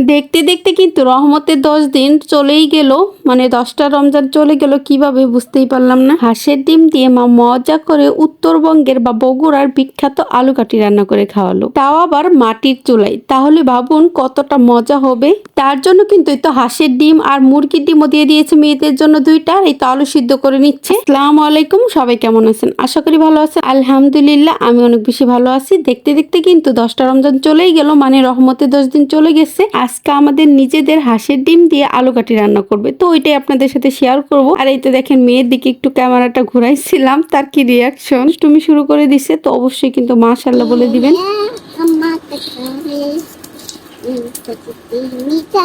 দেখতে দেখতে কিন্তু রহমতের দশ দিন চলেই গেল। মানে দশটা রমজান চলে গেল, কীভাবে বুঝতেই পারলাম না। হাঁসের ডিম দিয়ে মা মজা করে উত্তরবঙ্গের বা বগুড়ার বিখ্যাত আলু কাটি রান্না করে খাওয়ালো। তাও আবার মাটির চুলাই তাহলে ভাবুন কতটা মজা হবে। তার জন্য কিন্তু এই তো হাঁসের ডিম আর মুরগির ডিমও দিয়ে দিয়েছে মেয়েদের জন্য দুইটা। এই তো আলু সিদ্ধ করে নিচ্ছে। সালাম আলাইকুম, সবাই কেমন আছেন? আশা করি ভালো আছেন। আলহামদুলিল্লাহ, আমি অনেক বেশি ভালো আছি। দেখতে দেখতে কিন্তু দশটা রমজান চলেই গেল। মানে রহমতের দশ দিন চলে গেছে। আজকে আমাদের নিজেদের হাঁসের ডিম দিয়ে আলু কাটি রান্না করবে তো ওইটাই আপনাদের সাথে শেয়ার করব আর এই তো দেখেন মেয়ের দিকে একটু ক্যামেরাটা ঘুরাইছিলাম তার কি রিয়াকশন তুমি শুরু করে দিছে তো অবশ্যই কিন্তু মাশাল্লাহ বলে দিবেন মিঠা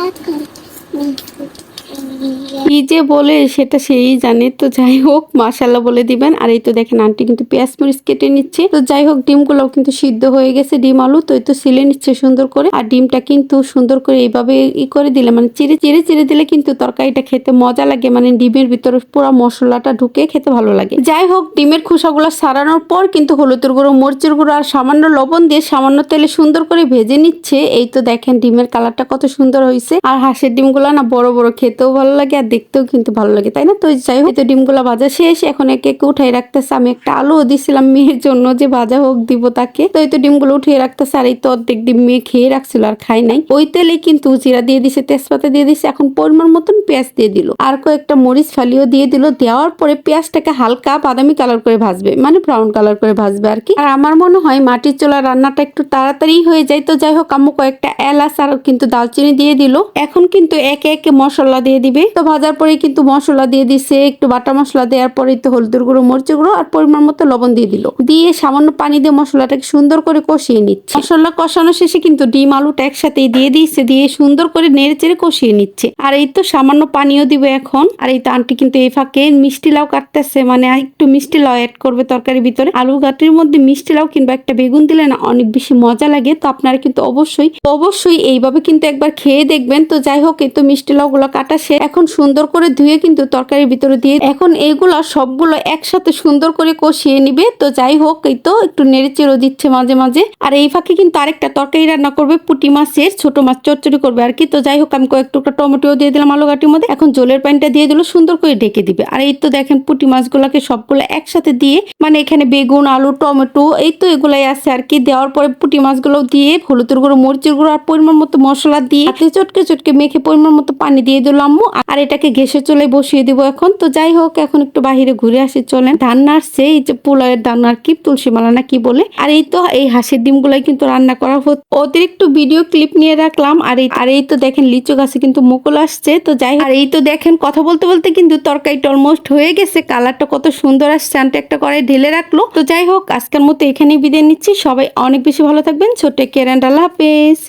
কি যে বলে সেটা সেই জানে। তো যাই হোক মাশাল্লাহ বলে দিবেন। আর এই তো দেখেন, আন্টি কিন্তু পেঁয়াজ মরিচ কেটে নিচ্ছে। তো যাই হোক ডিমগুলো কিন্তু সিদ্ধ হয়ে গেছে, ডিম আলু। তো এই তো সিলে নিচ্ছে সুন্দর করে। আর ডিমটা কিন্তু সুন্দর করে এইভাবে ই করে দিলে মানে চিড়ে চিড়ে চিড়ে দিলে কিন্তু তরকারিটা খেতে মজা লাগে। মানে ডিমের ভিতরে পুরো মশলাটা ঢুকে খেতে ভালো লাগে। যাই হোক, ডিমের খোসাগুলো সারানোর পর কিন্তু হলুদের গুঁড়ো, মরিচের গুঁড়ো আর সামান্য লবণ দিয়ে সামান্য তেলে সুন্দর করে ভেজে নিচ্ছে। এই তো দেখেন, ডিমের কালারটা কত সুন্দর হয়েছে আর হাঁসের ডিমগুলো না বড় বড়, খেতেও ভালো লাগে আর দেখতেও কিন্তু ভালো লাগে, তাই না? তো যাই হোক তো ডিমগুলো ভাজা শেষ। এখন একে একে উঠাই রাখতেছে। আমি একটা আলুও দিছিলাম মেয়ের জন্য যে ভাজা হোক, দিব তাকে। তো এই তো ডিমগুলো উঠিয়ে রাখতেছে আর এই তো অর্ধেক ডিম মেয়ে খেয়ে রাখছিল আর খাই নাই। ওই তেলে কিন্তু জিরা দিয়ে দিছে, তেজপাতা দিয়ে দিছে, এখন পরিমাণ মতন পেঁয়াজ দিয়ে দিল। আর কয়েকটা মরিচ ফালিও দিয়ে দিল। দেওয়ার পরে পেঁয়াজটাকে হালকা বাদামি কালার করে ভাজবে মানে ব্রাউন কালার করে ভাজবে আর কি। আর আমার মনে হয় মাটির চোলা রান্নাটা একটু তাড়াতাড়ি হয়ে যায়। তো যাই হোক, আম্মু কয়েকটা এলাচ আর কিন্তু দালচিনি দিয়ে দিল। এখন কিন্তু একে একে মশলা দিয়ে দিবে। তো ভাজার পরে কিন্তু মশলা দিয়ে দিছে, একটু বাটা মশলা দেওয়ার পরে তো হলুদের গুঁড়ো, মরিচের গুঁড়ো আর পরিমাণ মতো লবণ দিয়ে দিল। দিয়ে সামান্য পানি দিয়ে মশলাটাকে সুন্দর করে কষিয়ে নিচ্ছে। মশলা কষানো শেষে কিন্তু ডিম, আলুটা একসাথে দিয়ে দিচ্ছে দিয়ে সুন্দর করে নেড়ে চেড়ে কষিয়ে নিচ্ছে। আর এই তো সামান্য পানিও দিবে এখন। আর এই তো আন্টি কিন্তু এই ফাঁকে মিষ্টি লাউ কাটতেছে মানে একটু মিষ্টি লাউ অ্যাড করবে তরকারির ভিতরে। আলু গাটির মধ্যে মিষ্টি লাউ কিংবা একটা বেগুন দিলে না অনেক বেশি মজা লাগে। তো আপনারা কিন্তু অবশ্যই অবশ্যই এইভাবে কিন্তু একবার খেয়ে দেখবেন। তো যাই হোক, এই তো মিষ্টি লাউ গুলো কাটা সে এখন সুন্দর করে ধুয়ে কিন্তু তরকারির ভিতরে দিয়ে এখন এইগুলো সবগুলো একসাথে সুন্দর করে কষিয়ে নিবে। তো যাই হোক, এই তো একটু নেড়ে চেড়ো দিচ্ছে মাঝে মাঝে। আর এই ফাঁকে কিন্তু আরেকটা তরকারি রান্না করবে পুটি মাছের, ছোট মাছ চচ্চড়ি করবে আর কি। তো যাই হোক, আমি কয়েক টুকরা টমেটো দিয়ে দিলাম আলু গাটির মধ্যে। এখন জলের পানিটা দিয়ে দিল, সুন্দর করে ঢেকে দিবে। আর এই তো দেখেন পুটি মাছগুলোকে সবগুলো একসাথে দিয়ে মানে এখানে বেগুন, আলু, টমেটো, এই তো এগুলাই আছে আর কি। দেওয়ার পরে পুটি মাছগুলো দিয়ে হলুদের গুঁড়ো, মরিচের গুঁড়ো আর পরিমাণ মতো মশলা দিয়ে চটকে চটকে মেখে পরিমাণ মতো পানি দিয়ে দিলাম আম্মু। আর এটাকে ঘেসে চলে বসিয়ে দিব এখন। তো যাই হোক, এখন একটু বাহিরে ঘুরে আসি, চলেন। ধান নাড়ছে এই যে পোলাওয়ের ধান আর কি, তুলসী মালা না কি বলে। আর এই তো, এই হাঁসের ডিমগুলাই কিন্তু রান্না করা হতো। অতিরিক্ত ভিডিও ক্লিপ নিয়ে রাখলাম। আর এই আর এই তো দেখেন, লিচু গাছে কিন্তু মুকুল আসছে। তো যাই আর এই তো দেখেন, কথা বলতে বলতে কিন্তু তরকারিটা অলমোস্ট হয়ে গেছে। কালারটা কত সুন্দর আসছে, আনটা একটা করে ঢেলে রাখল। তো যাই হোক, আজকের মতো এখানেই বিদায় নিচ্ছি। সবাই অনেক বেশি ভালো থাকবেন। ছোট্ট কেরান আল্লাহ হাফেজ।